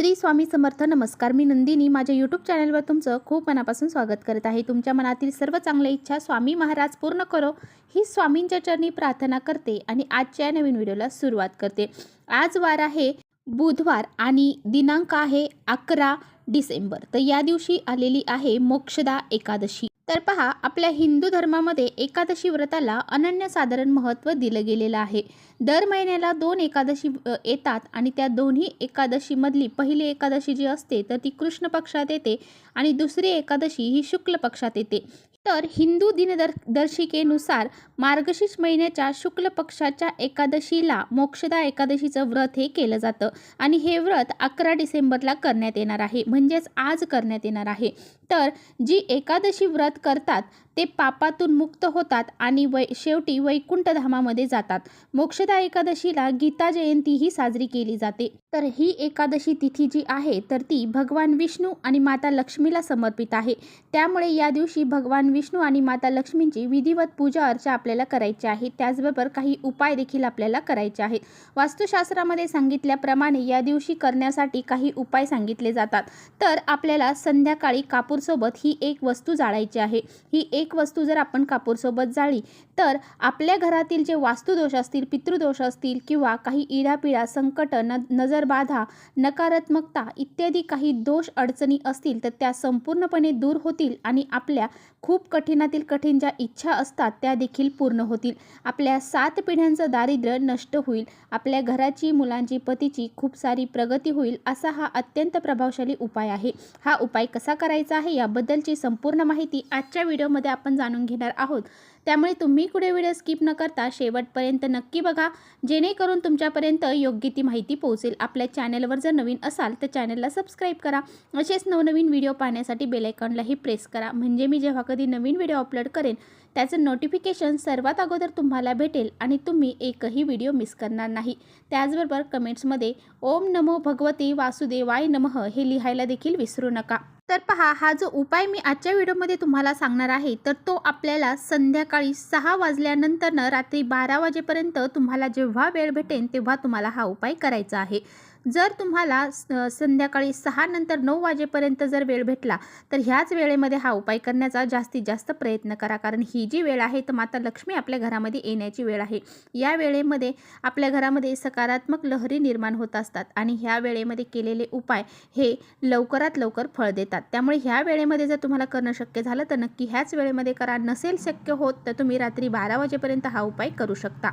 श्री स्वामी समर्थ नमस्कार. मी नंदिनी. माझ्या यूट्यूब चॅनलवर तुमचं खूप मनापासून स्वागत करत आहे. तुमच्या मनातील सर्व चांगल्या इच्छा स्वामी महाराज पूर्ण करो. ही स्वामींच्या चरणी प्रार्थना करते आणि आजच्या नवीन व्हिडिओला सुरुवात करते. आज वार आहे बुधवार आणि दिनांक आहे अकरा डिसेंबर. तर या दिवशी आलेली आहे मोक्षदा एकादशी. तर पहा आपल्या हिंदू धर्मामध्ये एकादशी व्रताला अनन्यसाधारण महत्त्व दिलं गेलेलं आहे. दर महिन्याला दोन एकादशी येतात आणि त्या दोन्ही एकादशीमधली पहिली एकादशी जी असते तर ती कृष्ण पक्षात येते आणि दुसरी एकादशी ही शुक्ल पक्षात येते. तर हिंदू दिनदर दर्शिकेनुसार मार्गशीर्ष महिन्याच्या शुक्ल पक्षाच्या एकादशीला मोक्षदा एकादशीचं व्रत हे केलं जातं. आणि हे व्रत अकरा डिसेंबरला करण्यात येणार आहे. म्हणजेच आज करण्यात येणार आहे. तर जी एकादशी व्रत करतात ते पापातून मुक्त होतात आणि वै शेवटी वैकुंठधामामध्ये जातात. मोक्षदा एकादशीला गीता जयंती ही साजरी केली जाते. तर ही एकादशी तिथी जी आहे तर ती भगवान विष्णू आणि माता लक्ष्मीला समर्पित आहे. त्यामुळे या दिवशी भगवान विष्णू आणि माता लक्ष्मींची विधिवत पूजा अर्चा आपल्याला करायची आहे. त्याचबरोबर काही उपाय देखील आपल्याला करायचे आहेत. वास्तुशास्त्रामध्ये सांगितल्याप्रमाणे या दिवशी करण्यासाठी काही उपाय सांगितले जातात. तर आपल्याला संध्याकाळी कापूरसोबत ही एक वस्तू जाळायची आहे. ही एक वस्तू जर आपण कापूरसोबत जाळली तर आपल्या घरातील जे वास्तुदोष असतील पितृदोष असतील किंवा काही इडापिडा संकट न नजरबाधा नकारात्मकता इत्यादी काही दोष अडचणी असतील तर त्या संपूर्णपणे दूर होतील आणि आपल्या खूप कठीणातील कठीण ज्या इच्छा असतात त्या देखील पूर्ण होतील. आपल्या सात पिढ्यांचं दारिद्र्य नष्ट होईल. आपल्या घराची मुलांची पतीची खूप सारी प्रगती होईल असा हा अत्यंत प्रभावशाली उपाय आहे. हा उपाय कसा करायचा आहे याबद्दलची संपूर्ण माहिती आजच्या व्हिडिओमध्ये आपण जाणून घेणार आहोत. त्यामुळे तुम्ही कुठे व्हिडिओ स्किप न करता शेवटपर्यंत नक्की बघा जेणेकरून तुमच्यापर्यंत योग्य ती माहिती पोहोचेल. आपल्या चॅनलवर जर नवीन असाल तर चॅनलला सबस्क्राईब करा. असेच नवनवीन व्हिडिओ पाहण्यासाठी बेलायकॉनलाही प्रेस करा. म्हणजे मी जेव्हा कधी नवीन व्हिडिओ अपलोड करेन त्याचं नोटिफिकेशन सर्वात अगोदर तुम्हाला भेटेल आणि तुम्ही एकही व्हिडिओ मिस करणार नाही. त्याचबरोबर कमेंट्समध्ये ओम नमो भगवते वासुदेवाय नमः हे लिहायला देखील विसरू नका. तर पहा हा जो उपाय मी आजच्या व्हिडिओमध्ये तुम्हाला सांगणार आहे तर तो आपल्याला संध्याकाळी सहा वाजल्यानंतरनं रात्री बारा वाजेपर्यंत तुम्हाला जेव्हा वेळ भेटेल तेव्हा तुम्हाला हा उपाय करायचा आहे. जर तुम्हाला स- संध्याकाळी सहा नंतर नऊ वाजेपर्यंत जर वेळ भेटला तर ह्याच वेळेमध्ये हा उपाय करण्याचा जास्तीत जास्त प्रयत्न करा. कारण ही जी वेळ आहे तर माता लक्ष्मी आपल्या घरामध्ये येण्याची वेळ आहे. या वेळेमध्ये आपल्या घरामध्ये सकारात्मक लहरी निर्माण होत असतात आणि ह्या वेळेमध्ये केलेले उपाय हे लवकरात लवकर फळ देतात. त्यामुळे ह्या वेळेमध्ये जर तुम्हाला करणं शक्य झालं तर नक्की ह्याच वेळेमध्ये करा. नसेल शक्य होत तर तुम्ही रात्री बारा वाजेपर्यंत हा उपाय करू शकता.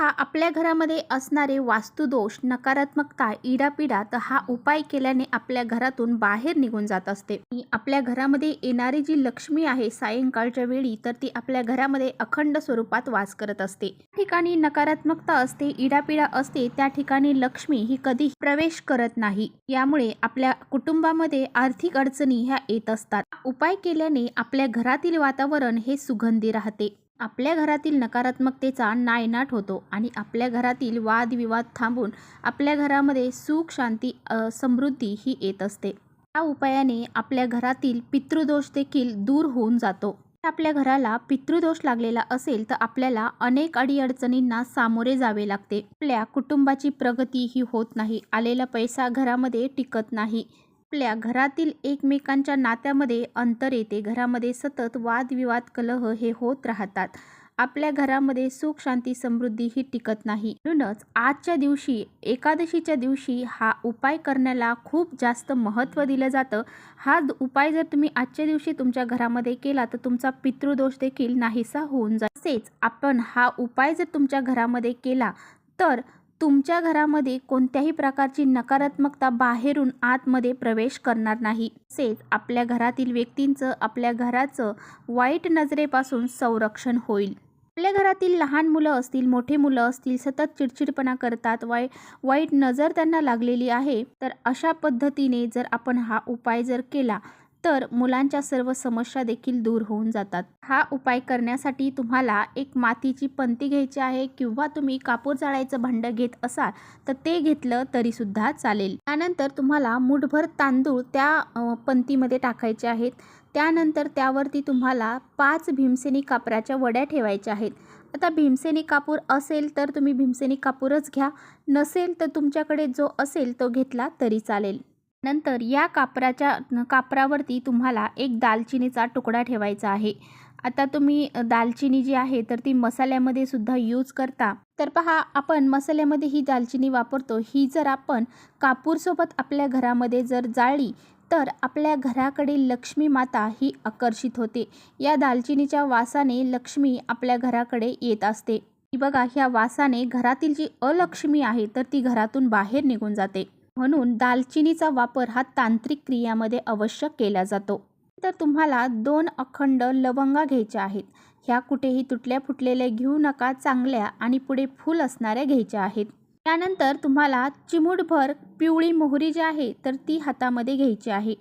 आपल्या घरामध्ये असणारे वास्तुदोष नकारात्मकता इडापिडा तर हा उपाय केल्याने आपल्या घरातून बाहेर निघून जात असते. आणि आपल्या घरामध्ये येणारी जी लक्ष्मी आहे सायंकाळच्या वेळी तर ती आपल्या घरामध्ये अखंड स्वरूपात वास करत असते. ठिकाणी नकारात्मकता असते इडापिडा असते त्या ठिकाणी लक्ष्मी ही कधी प्रवेश करत नाही. यामुळे आपल्या कुटुंबामध्ये आर्थिक अडचणी ह्या येत असतात. उपाय केल्याने आपल्या घरातील वातावरण हे सुगंधी राहते. आपल्या घरातील नकारात्मकतेचा नायनाट होतो आणि आपल्या घरातील वादविवाद थांबून आपल्या घरामध्ये सुख शांती समृद्धी ही येत असते. या उपायाने आपल्या घरातील पितृदोष देखील दूर होऊन जातो. आपल्या घराला पितृदोष लागलेला असेल तर आपल्याला अनेक अडीअडचणींना सामोरे जावे लागते. आपल्या कुटुंबाची प्रगती ही होत नाही. आलेला पैसा घरामध्ये टिकत नाही. आपल्या घरातील एकमेकांच्या नात्यामध्ये अंतर येते. घरामध्ये सतत वादविवाद कलह हे होत राहतात. आपल्या घरामध्ये सुख शांती समृद्धी ही टिकत नाही. म्हणूनच आजच्या दिवशी एकादशीच्या दिवशी हा उपाय करण्याला खूप जास्त महत्त्व दिलं जातं. हा द- उपाय जर तुम्ही आजच्या दिवशी तुमच्या घरामध्ये केला तर तुमचा पितृदोष देखील नाहीसा होऊन जाईल. तसेच आपण हा उपाय जर तुमच्या घरामध्ये केला तर तुमच्या घरामध्ये कोणत्याही प्रकारची नकारात्मकता बाहेरून आतमध्ये प्रवेश करणार नाही. तसेच आपल्या घरातील व्यक्तींचं आपल्या घराचं वाईट नजरेपासून संरक्षण होईल. आपल्या घरातील लहान मुलं असतील मोठे मुलं असतील सतत चिडचिडपणा करतात वाई वाईट नजर त्यांना लागलेली आहे. तर अशा पद्धतीने जर आपण हा उपाय जर केला तर मुलांच्या सर्व समस्या देखील दूर होऊन जातात. हा उपाय करण्यासाठी तुम्हाला एक मातीची पंती घ्यायची आहे किंवा तुम्ही कापूर जाळायचं भांडं घेत असाल तर ते घेतलं तरीसुद्धा चालेल. त्यानंतर तुम्हाला मुठभर तांदूळ त्या पंतीमध्ये टाकायचे आहेत. त्यानंतर त्यावरती तुम्हाला पाच भीमसेनी कापराच्या वड्या ठेवायच्या आहेत. आता भीमसेनी कापूर असेल तर तुम्ही भीमसेनी कापूरच घ्या. नसेल तर तुमच्याकडे जो असेल तो घेतला तरी चालेल. नंतर या कापराच्या कापरावरती तुम्हाला एक दालचिनीचा तुकडा ठेवायचा आहे. आता तुम्ही दालचिनी जी आहे तर ती मसाल्यामध्ये सुद्धा यूज करता. तर पहा आपण मसाल्यामध्ये ही दालचिनी वापरतो. ही जर आपण कापूरसोबत आपल्या घरामध्ये जर जाळली तर आपल्या घराकडे लक्ष्मी माता ही आकर्षित होते. या दालचिनीच्या वासाने लक्ष्मी आपल्या घराकडे येत असते. बघा ह्या वासाने घरातील जी अलक्ष्मी आहे तर ती घरातून बाहेर निघून जाते. म्हणून दालचिनीचा वापर हा तांत्रिक क्रियामध्ये अवश्य केला जातो. तर तुम्हाला दोन अखंड लवंगा घ्यायच्या आहेत. ह्या कुठेही तुटल्या फुटलेल्या घेऊ नका चांगल्या आणि पुढे फूल असणाऱ्या घ्यायच्या आहेत. त्यानंतर तुम्हाला चिमूटभर पिवळी मोहरी जी आहे तर ती हातामध्ये घ्यायची आहे.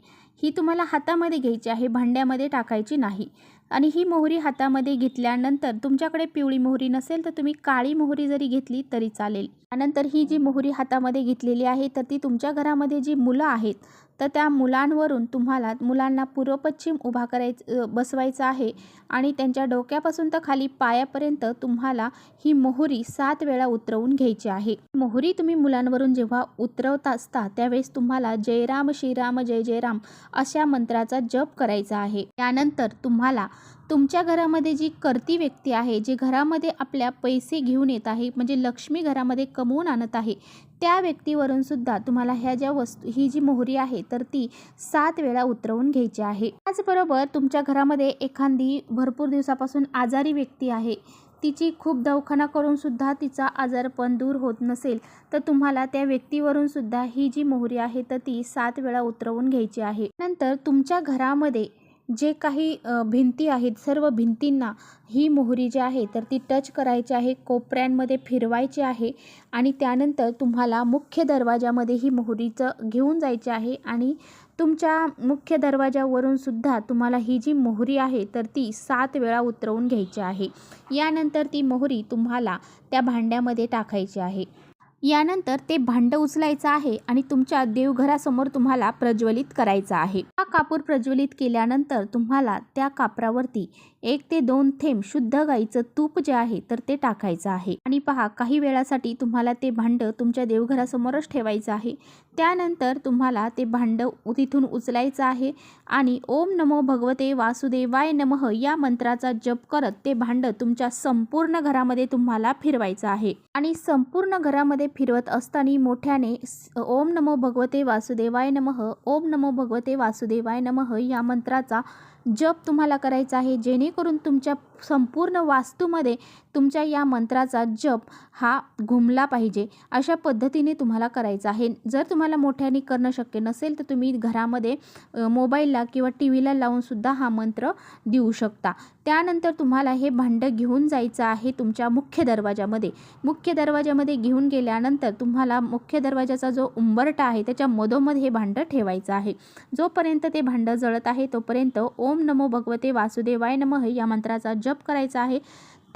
ही तुम्हाला हातामध्ये घ्यायची आहे भांड्यामध्ये टाकायची नाही. आणि ही मोहरी हातामध्ये घेतल्यानंतर तुमच्याकडे पिवळी मोहरी नसेल तर तुम्ही काळी मोहरी जरी घेतली तरी चालेल. त्यानंतर ही जी मोहरी हातामध्ये घेतलेली आहे तर ती तुमच्या घरामध्ये जी मुलं आहेत तर त्या मुलांवरून तुम्हाला मुलांना पूर्वपश्चिम उभा करायचं बसवायचं आहे आणि त्यांच्या डोक्यापासून तर खाली पायापर्यंत तुम्हाला ही मोहरी सात वेळा उतरवून घ्यायची आहे. मोहरी तुम्ही मुलांवरून जेव्हा उतरवत असता त्यावेळेस तुम्हाला जयराम श्रीराम जय जयराम अशा मंत्राचा जप करायचा आहे. त्यानंतर तुम्हाला तुमच्या घरामध्ये जी करती व्यक्ती आहे जे घरामध्ये आपल्या पैसे घेऊन येत आहे म्हणजे लक्ष्मी घरामध्ये कमवून आणत आहे त्या व्यक्तीवरून सुद्धा तुम्हाला ह्या ज्या वस्तू ही जी मोहरी आहे तर ती सात वेळा उतरवून घ्यायची आहे. त्याचबरोबर तुमच्या घरामध्ये एखादी भरपूर दिवसापासून आजारी व्यक्ती आहे तिची खूप दवाखाना करून सुद्धा तिचा आजारपण दूर होत नसेल तर तुम्हाला त्या व्यक्तीवरून सुद्धा ही जी मोहरी आहे तर ती सात वेळा उतरवून घ्यायची आहे. नंतर तुमच्या घरामध्ये जे काही भिंती आहेत सर्व भिंतींना ही मोहरी जी आहे तर ती टच करायची आहे कोपऱ्यांमध्ये फिरवायची आहे आणि त्यानंतर तुम्हाला मुख्य दरवाजामध्ये ही मोहरीचं घेऊन जायचे आहे आणि तुमच्या मुख्य दरवाजावरून सुद्धा तुम्हाला ही जी मोहरी आहे तर ती सात वेळा उतरवून घ्यायची आहे. यानंतर ती मोहरी तुम्हाला त्या भांड्यामध्ये टाकायची आहे. यानंतर ते भांडं उचलायचं आहे आणि तुमच्या देवघरासमोर तुम्हाला प्रज्वलित करायचं आहे. हा कापूर प्रज्वलित केल्यानंतर तुम्हाला त्या कापरावरती एक ते दोन थेंब शुद्ध गाईचं तूप जे आहे तर ते टाकायचं आहे. आणि पहा काही वेळासाठी तुम्हाला ते भांडं तुमच्या देवघरासमोरच ठेवायचं आहे. त्यानंतर तुम्हाला ते भांडं तिथून उचलायचं आहे आणि ओम नमो भगवते वासुदेवाय नमः या मंत्राचा जप करत ते भांडं तुमच्या संपूर्ण घरामध्ये तुम्हाला फिरवायचं आहे. आणि संपूर्ण घरामध्ये फिरवत असताना मोठ्याने ओम नमो भगवते वासुदेवाय नमः ओम नमो भगवते वासुदेवाय नमः या मंत्राचा जप तुम्हाला करायचा आहे. जेणेकरून तुमच्या संपूर्ण वास्तूमध्ये तुमच्या या मंत्राचा जप हा घुमला पाहिजे. अशा पद्धतीने तुम्हाला करायचा आहे. जर तुम्हाला मोठ्याने करणं शक्य नसेल तर तुम्ही घरामध्ये मोबाईलला किंवा टी व्हीला लावूनसुद्धा हा मंत्र देऊ शकता. त्यानंतर तुम्हाला हे भांडं घेऊन जायचं आहे तुमच्या मुख्य दरवाजामध्ये मुख्य दरवाजामध्ये घेऊन गेल्यानंतर तुम्हाला मुख्य दरवाजाचा जो उंबरटा आहे त्याच्या मधोमध हे भांडं ठेवायचं आहे. जोपर्यंत ते भांडं जळत आहे तोपर्यंत ओम नमो भगवते वासुदेवाय नमः या मंत्राचा जप करायचा आहे.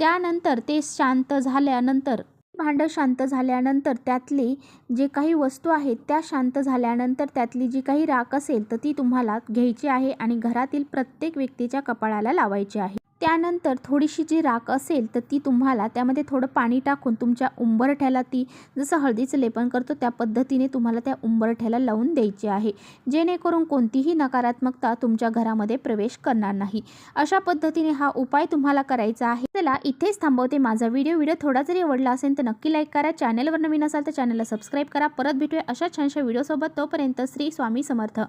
त्यानंतर ते शांत झाल्यानंतर भांडं शांत झाल्यानंतर त्यातली जे काही वस्तू आहेत त्या शांत झाल्यानंतर त्यातली जी काही राख असेल तर ती तुम्हाला घ्यायची आहे आणि घरातील प्रत्येक व्यक्तीच्या कपाळाला लावायची आहे. त्यानंतर थोडीशी जी राख असेल तर ती तुम्हाला त्यामध्ये थोडं पाणी टाकून तुमच्या उंबरठ्याला ती जसं हळदीचं लेपन करतो त्या पद्धतीने तुम्हाला त्या उंबरठ्याला लावून द्यायची आहे. जेणेकरून कोणतीही नकारात्मकता तुमच्या घरामध्ये प्रवेश करणार नाही. अशा पद्धतीने हा उपाय तुम्हाला करायचा आहे. चला इथेच थांबवते माझा व्हिडिओ. व्हिडिओ थोडा जरी आवडला असेल तर नक्की लाईक करा. चॅनलवर नवीन असाल तर चॅनलला सबस्क्राईब करा. परत भेटूया अशा छानशा व्हिडिओसोबत. तोपर्यंत श्री स्वामी समर्थ.